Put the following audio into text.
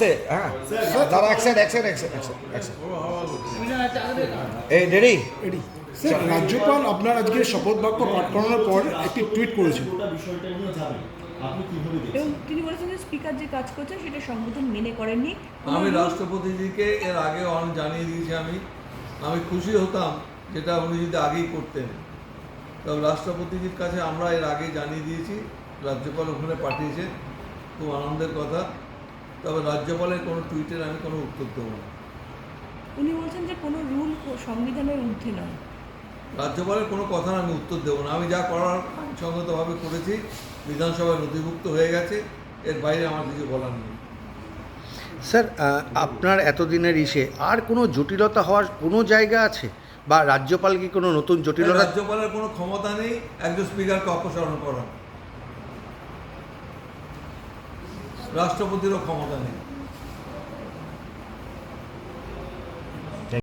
আসছে হ্যাঁ। এক এক এক এক এই রেডি? স্যার রাজ্যপাল আপনার আজকে শপথ বাক্য পাঠ করানোর পর একটি টুইট করেছেন। এবং তিনি বলেছেন যে স্পিকার যে কাজ করছে সেটা সংবিধান মেনে করেননি। আমি রাষ্ট্রপতিজিকে এর আগে অনেক জানিয়ে দিয়েছি আমি। আমি খুশি হতাম যেটা উনি যদি আগেই করতেন। তবে রাষ্ট্রপতিজির কাছে আমরা এর আগে জানিয়ে দিয়েছি রাজ্যপাল ওখানে পাঠিয়েছে খুব আনন্দের কথা। তবে রাজ্যপালের কোনো টুইটের আমি কোনো উত্তর দেবো না। উনি বলছেন যে কোনো রুল সংবিধানের ঊর্ধ্বে নয়। রাজ্যপালের কোনো কথার আমি উত্তর দেবো না। আমি যা করার আইনসঙ্গতভাবে করেছি বিধানসভায় নথিভুক্ত হয়ে গেছে এর বাইরে আমার কিছু বলার নেই। স্যার আপনার এতদিনের ইসে আর কোনো জটিলতা হওয়ার কোনো জায়গা আছে? বা রাজ্যপাল কি কোনো নতুন জটিলতা রাজ্যপালের কোনো ক্ষমতা নেই একজন স্পিকারকে অপসারণ করা রাষ্ট্রপতিরও ক্ষমতা নেই।